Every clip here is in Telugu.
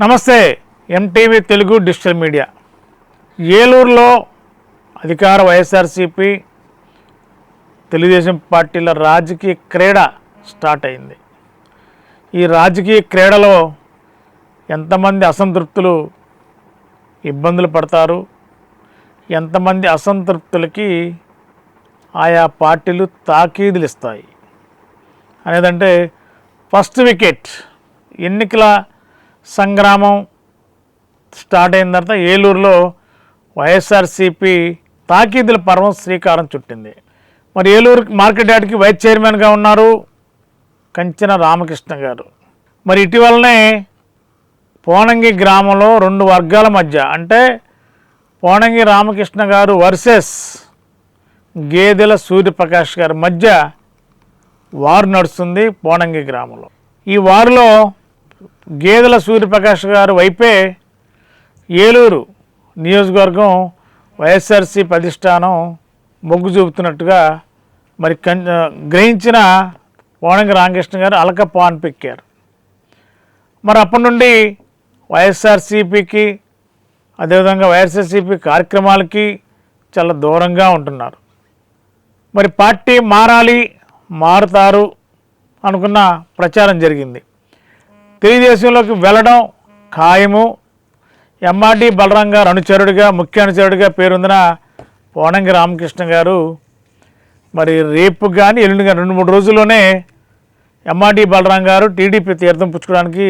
నమస్తే ఎంటీవీ తెలుగు డిజిటల్ మీడియా. ఏలూరులో అధికార వైఎస్ఆర్సీపీ తెలుగుదేశం పార్టీల రాజకీయ క్రీడ స్టార్ట్ అయింది. ఈ రాజకీయ క్రీడలో ఎంతమంది అసంతృప్తులు ఇబ్బందులు పడతారు? ఎంతమంది అసంతృప్తులకి ఆయా పార్టీలు తాకీదులు ఇస్తాయి? అనేదంటే ఫస్ట్ వికెట్ ఎన్నికల సంగ్రామం స్టార్ట్ అయిన తర్వాత ఏలూరులో వైఎస్ఆర్సీపీ తాకీదుల పర్వం శ్రీకారం చుట్టింది. మరి ఏలూరు మార్కెట్ యార్డ్కి వైస్ చైర్మన్గా ఉన్నారు కంచెన రామకృష్ణ గారు. మరి ఇటీవలనే పోనంగి గ్రామంలో రెండు వర్గాల మధ్య అంటే పోనంగి రామకృష్ణ గారు వర్సెస్ గేదెల సూర్యప్రకాష్ గారి మధ్య వారు నడుస్తుంది పోనంగి గ్రామంలో. ఈ వారిలో గేదెల సూర్యప్రకాష్ గారు వైపే ఏలూరు నియోజకవర్గం వైఎస్ఆర్సీ ప్రతిష్టానం మొగ్గు చూపుతున్నట్టుగా మరి కం గ్రహించిన పోనంగి రామకృష్ణ గారు అలక పాన్ పెక్కారు. మరి అప్పటి నుండి వైఎస్ఆర్సీపీకి అదేవిధంగా వైఎస్ఆర్సీపీ కార్యక్రమాలకి చాలా దూరంగా ఉంటున్నారు. మరి పార్టీ మారాలి మారుతారు అనుకున్న ప్రచారం జరిగింది. తెలుగుదేశంలోకి వెళ్ళడం ఖాయము. ఎంఆర్డి బలరాం గారు అనుచరుడిగా ముఖ్య అనుచరుడిగా పేరొందిన పోనంగి రామకృష్ణ గారు మరి రేపు కానీ ఎల్లుండి కానీ రెండు మూడు రోజుల్లోనే ఎంఆర్డి బలరాం గారు టీడీపీ తీర్థం పుచ్చుకోవడానికి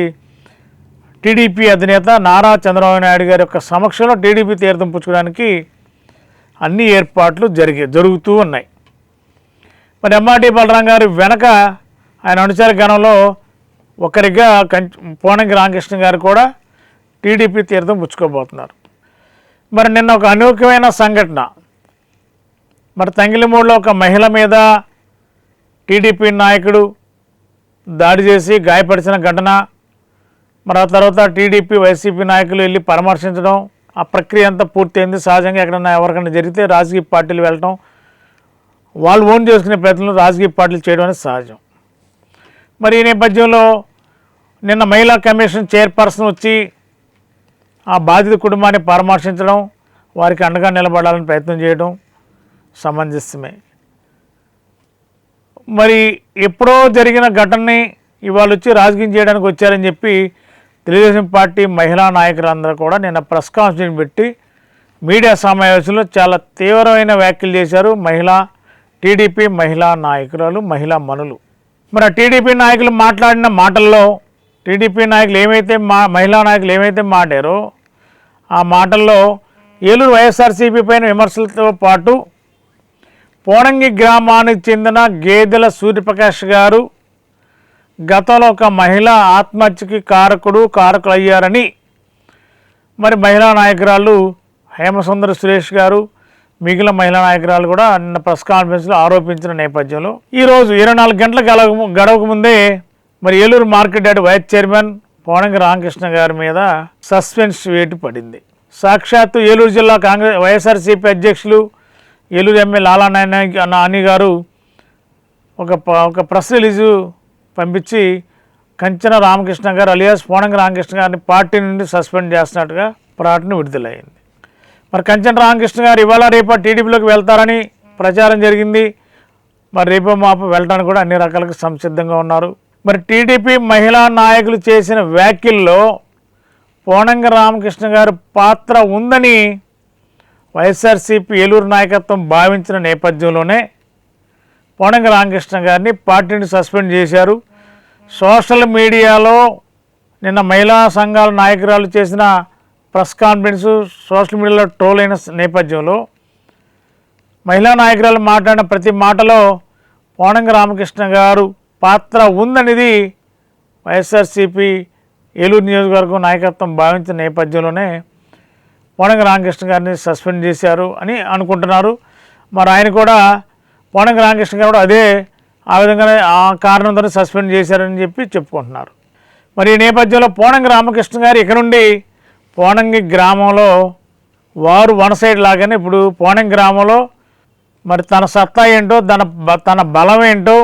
టీడీపీ అధినేత నారా చంద్రబాబు నాయుడు గారి యొక్క సమక్షంలో టీడీపీ తీర్థం పుచ్చుకోవడానికి అన్ని ఏర్పాట్లు జరిగే జరుగుతూ ఉన్నాయి. మరి ఎంఆర్టీ బలరాం గారు వెనక ఆయన అనుచర గణంలో ఒకరిగా కంచ పోనంగి రామకృష్ణ గారు కూడా టీడీపీ తీర్థం పుచ్చుకోబోతున్నారు. మరి నిన్న ఒక అనూఖ్యమైన సంఘటన. మరి తంగిలిమూడిలో ఒక మహిళ మీద టీడీపీ నాయకుడు దాడి చేసి గాయపరిచిన ఘటన. మరి ఆ తర్వాత టీడీపీ వైసీపీ నాయకులు వెళ్ళి పరామర్శించడం ఆ ప్రక్రియ అంతా పూర్తయింది. సహజంగా ఎక్కడన్నా ఎవరికైనా జరిగితే రాజకీయ పార్టీలు వెళ్ళటం వాళ్ళు ఓన్ చేసుకునే ప్రయత్నంలో రాజకీయ పార్టీలు చేయడం అనేది సహజం. మరి ఈ నేపథ్యంలో నిన్న మహిళా కమిషన్ చైర్పర్సన్ వచ్చి ఆ బాధిత కుటుంబాన్ని పరామర్శించడం వారికి అండగా నిలబడాలని ప్రయత్నం చేయడం సమంజసమే. మరి ఎప్పుడో జరిగిన ఘటనని ఇవాళ వచ్చి రాజకీయం చేయడానికి వచ్చారని చెప్పి తెలుగుదేశం పార్టీ మహిళా నాయకులందరూ కూడా నిన్న ప్రెస్ కాన్ఫరెన్స్ పెట్టి మీడియా సమావేశంలో చాలా తీవ్రమైన వ్యాఖ్యలు చేశారు మహిళా టీడీపీ మహిళా నాయకురాలు మహిళా మనులు. మరి ఆ టీడీపీ నాయకులు మాట్లాడిన మాటల్లో టీడీపీ నాయకులు ఏమైతే మా మహిళా నాయకులు ఏమైతే మాటారో ఆ మాటల్లో ఏలూరు వైఎస్ఆర్సీపీ పైన విమర్శలతో పాటు పోనంగి గ్రామానికి చెందిన గేదెల సూర్యప్రకాష్ గారు గతంలో ఒక మహిళ ఆత్మహత్యకి కారకుడు కారకులు అయ్యారని మరి మహిళా నాయకురాలు హేమసుందర సురేష్ గారు మిగిలిన మహిళా నాయకురాలు కూడా నిన్న ప్రెస్ కాన్ఫరెన్స్లో ఆరోపించిన నేపథ్యంలో ఈరోజు ఇరవై నాలుగు గంటల గడవ గడవక ముందే మరి Eluru market yard vice chairman Ponangi Ramakrishna గారి మీద సస్పెన్స్ వేటు పడింది. సాక్షాత్తు ఏలూరు జిల్లా కాంగ్రెస్ వైఎస్ఆర్సీపీ అధ్యక్షులు ఏలూరు ఎమ్మెల్యే లాలా నాయన నాని గారు ఒక ఒక ప్రెస్ రిలీజు పంపించి కంచన రామకృష్ణ గారు అలియాస్ పోనంగి రామకృష్ణ గారిని పార్టీ నుండి సస్పెండ్ చేస్తున్నట్టుగా ప్రకటన విడుదలైంది. మరి కంచన రామకృష్ణ గారు ఇవాళ రేపు టీడీపీలోకి వెళ్తారని ప్రచారం జరిగింది. మరి రేపు మాపు వెళ్ళడానికి కూడా అన్ని రకాలుగా సంసిద్ధంగా ఉన్నారు. మరి టీడీపీ మహిళా నాయకులు చేసిన వ్యాఖ్యల్లో పోనంగ రామకృష్ణ గారి పాత్ర ఉందని వైఎస్ఆర్సీపీ ఏలూరు నాయకత్వం భావించిన నేపథ్యంలోనే పోనంగ రామకృష్ణ గారిని పార్టీని సస్పెండ్ చేశారు. సోషల్ మీడియాలో నిన్న మహిళా సంఘాల నాయకురాలు చేసిన ప్రెస్ కాన్ఫరెన్స్ సోషల్ మీడియాలో ట్రోల్ అయిన నేపథ్యంలో మహిళా నాయకురాలు మాట్లాడిన ప్రతి మాటలో పోనంగ రామకృష్ణ గారు పాత్ర ఉందనేది వైఎస్ఆర్సీపీ ఏలూరు నియోజకవర్గం నాయకత్వం భావించిన నేపథ్యంలోనే పొనగ రామకృష్ణ గారిని సస్పెండ్ చేశారు అని అనుకుంటున్నారు. మరి ఆయన కూడా పోనంగి రామకృష్ణ గారు కూడా అదే ఆ విధంగానే ఆ కారణంతో సస్పెండ్ చేశారని చెప్పి చెప్పుకుంటున్నారు. మరి ఈ నేపథ్యంలో పోనంగి రామకృష్ణ గారు ఇక్కడ నుండి పోనంగి గ్రామంలో వారు వన్ సైడ్ లాగానే ఇప్పుడు పోనంగి గ్రామంలో మరి తన సత్తా ఏంటో తన బ- తన బలం ఏంటో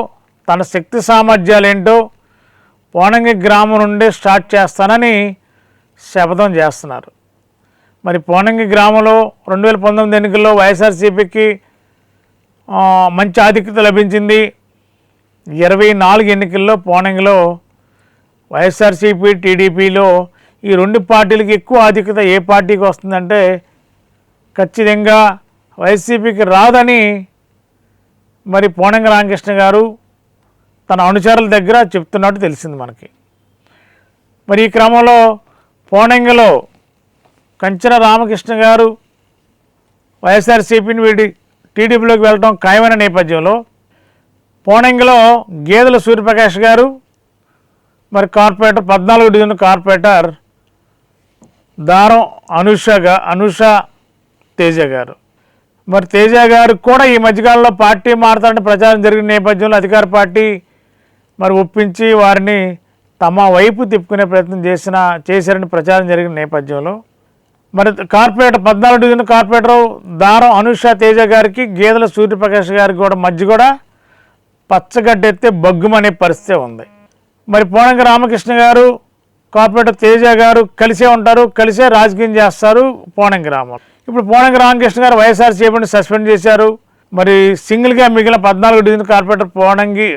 తన శక్తి సామర్థ్యాలు ఏంటో పోనంగి గ్రామం నుండే స్టార్ట్ చేస్తానని శపథం చేస్తున్నారు. మరి పోనంగి గ్రామంలో రెండు వేల పంతొమ్మిది ఎన్నికల్లో వైఎస్ఆర్సీపీకి మంచి ఆధిక్యత లభించింది. ఇరవై నాలుగు ఎన్నికల్లో పోనంగిలో వైఎస్ఆర్సీపీ టీడీపీలో ఈ రెండు పార్టీలకి ఎక్కువ ఆధిక్యత ఏ పార్టీకి వస్తుందంటే ఖచ్చితంగా వైసీపీకి రాదని మరి పోనంగ రామకృష్ణ గారు తన అనుచరుల దగ్గర చెప్తున్నట్టు తెలిసింది మనకి. మరి ఈ క్రమంలో పోనంగలో కంచన రామకృష్ణ గారు వైఎస్ఆర్సీపీని వీడి టీడీపీలోకి వెళ్ళడం ఖాయమైన నేపథ్యంలో పోనంగిలో గేదెల సూర్యప్రకాష్ గారు మరి కార్పొరేటర్ పద్నాలుగు డివిజన్ కార్పొరేటర్ దారం అనుషగా అనుష తేజ గారు. మరి తేజ గారు కూడా ఈ మధ్యకాలంలో పార్టీ మారుతారని ప్రచారం జరిగిన నేపథ్యంలో అధికార పార్టీ మరి ఒప్పించి వారిని తమ వైపు తిప్పుకునే ప్రయత్నం చేసిన చేశారని ప్రచారం జరిగిన నేపథ్యంలో మరి కార్పొరేటర్ పద్నాలుగు డివిజన్ కార్పొరేటర్ దారం అనుష తేజ గారికి గేదెల సూర్యప్రకాష్ గారికి కూడా మధ్య కూడా పచ్చగడ్డెత్తే బగ్గుమనే పరిస్థితి ఉంది. మరి పోనంక రామకృష్ణ గారు కార్పొరేటర్ తేజ గారు కలిసే ఉంటారు కలిసే రాజకీయం చేస్తారు పోనంగి రామ. ఇప్పుడు పోనంగి రామకృష్ణ గారు వైఎస్ఆర్సీపీని సస్పెండ్ చేశారు. మరి సింగిల్గా మిగిలిన పద్నాలుగు డివిజన్ కార్పొరేటర్ పోనంగి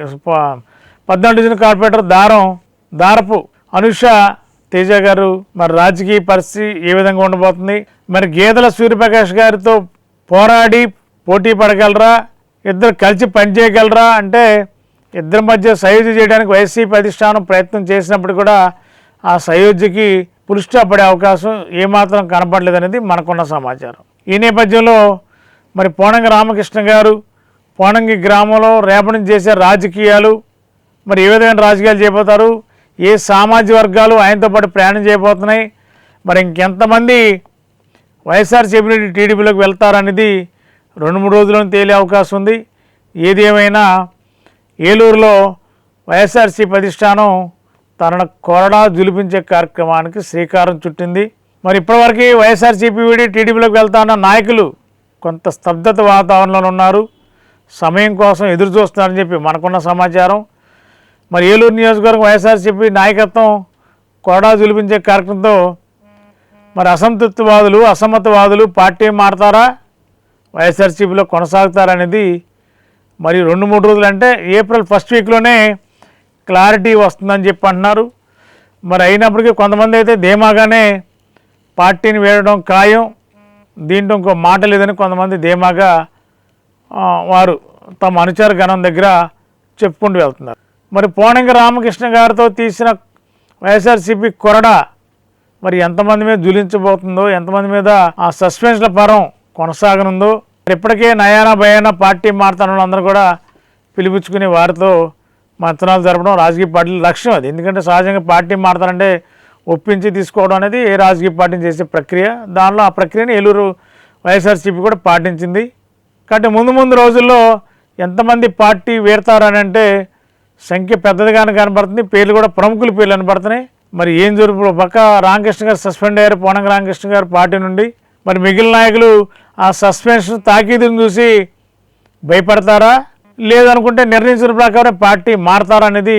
పద్నాలుగు డివిజన్ కార్పొరేటర్ దారం దారపు అనుష తేజ గారు మరి రాజకీయ పరిస్థితి ఏ విధంగా ఉండబోతుంది? మరి గేదెల సూర్యప్రకాష్ గారితో పోరాడి పోటీ పడగలరా? ఇద్దరు కలిసి పనిచేయగలరా అంటే ఇద్దరి మధ్య సయోధ్య చేయడానికి వైసీపీ అధిష్టానం ప్రయత్నం చేసినప్పుడు కూడా ఆ సయోధ్యకి పురుష్ట పడే అవకాశం ఏమాత్రం కనపడలేదనేది మనకున్న సమాచారం. ఈ నేపథ్యంలో మరి పోనంగి రామకృష్ణ గారు పోనంగి గ్రామంలో రేపటి చేసే రాజకీయాలు మరి ఏ విధమైన రాజకీయాలు చేయబోతారు? ఏ సామాజిక వర్గాలు ఆయనతో పాటు ప్రయాణం చేయబోతున్నాయి? మరి ఇంకెంతమంది వైఎస్ఆర్సీపీ నుండి టీడీపీలోకి వెళ్తారనేది రెండు మూడు రోజుల్లో తేలే అవకాశం ఉంది. ఏది ఏమైనా ఏలూరులో వైఎస్ఆర్సీపీ అధిష్టానం తనను కొరడా జులిపించే కార్యక్రమానికి శ్రీకారం చుట్టింది. మరి ఇప్పటివరకు వైఎస్ఆర్సీపీ వీడి టీడీపీలోకి వెళ్తాన్న నాయకులు కొంత స్తబ్దత వాతావరణంలో ఉన్నారు. సమయం కోసం ఎదురు చూస్తున్నారని చెప్పి మనకున్న సమాచారం. మరి ఏలూరు నియోజకవర్గం వైఎస్ఆర్సీపీ నాయకత్వం కోడా జులిపించే కార్యక్రమంతో మరి అసంతృప్తివాదులు అసమ్మతవాదులు పార్టీ మారతారా? వైఎస్ఆర్సీపీలో కొనసాగుతారనేది మరి రెండు మూడు రోజులు అంటే ఏప్రిల్ ఫస్ట్ వీక్లోనే క్లారిటీ వస్తుందని చెప్పి అంటున్నారు. మరి అయినప్పటికీ కొంతమంది అయితే ధీమాగానే పార్టీని వేయడం ఖాయం దీంట్లో ఇంకో మాట లేదని కొంతమంది ధీమాగా వారు తమ అనుచర గణం దగ్గర చెప్పుకుంటూ వెళ్తున్నారు. మరి పోనంగి రామకృష్ణ గారితో తీసిన వైఎస్ఆర్సీపీ కొరడ మరి ఎంతమంది మీద జులించబోతుందో ఎంతమంది మీద ఆ సస్పెన్స్ల పరం కొనసాగనుందో ఇప్పటికే నయానా భయానా పార్టీ మారుతున్న అందరూ కూడా పిలిపించుకుని వారితో మంతనాలు జరపడం రాజకీయ పార్టీల లక్ష్యం అది. ఎందుకంటే సహజంగా పార్టీ మారుతారంటే ఒప్పించి తీసుకోవడం అనేది ఏ రాజకీయ పార్టీని చేసే ప్రక్రియ. దానిలో ఆ ప్రక్రియని ఏలూరు వైఎస్ఆర్సీపీ కూడా పాటించింది. కాబట్టి ముందు ముందు రోజుల్లో ఎంతమంది పార్టీ వీడతారని అంటే సంఖ్య పెద్దదిగానే కనబడుతుంది. పేర్లు కూడా ప్రముఖుల పేర్లు కనబడుతున్నాయి. మరి ఏం జరుపు ఒక పక్క రామకృష్ణ గారు సస్పెండ్ అయ్యారు. పోనంగ రామకృష్ణ గారు పార్టీ నుండి. మరి మిగిలిన నాయకులు ఆ సస్పెన్షన్ తాకీదుని చూసి భయపడతారా? లేదనుకుంటే నిర్ణయించిన ప్రకారం పార్టీ మారతారా అనేది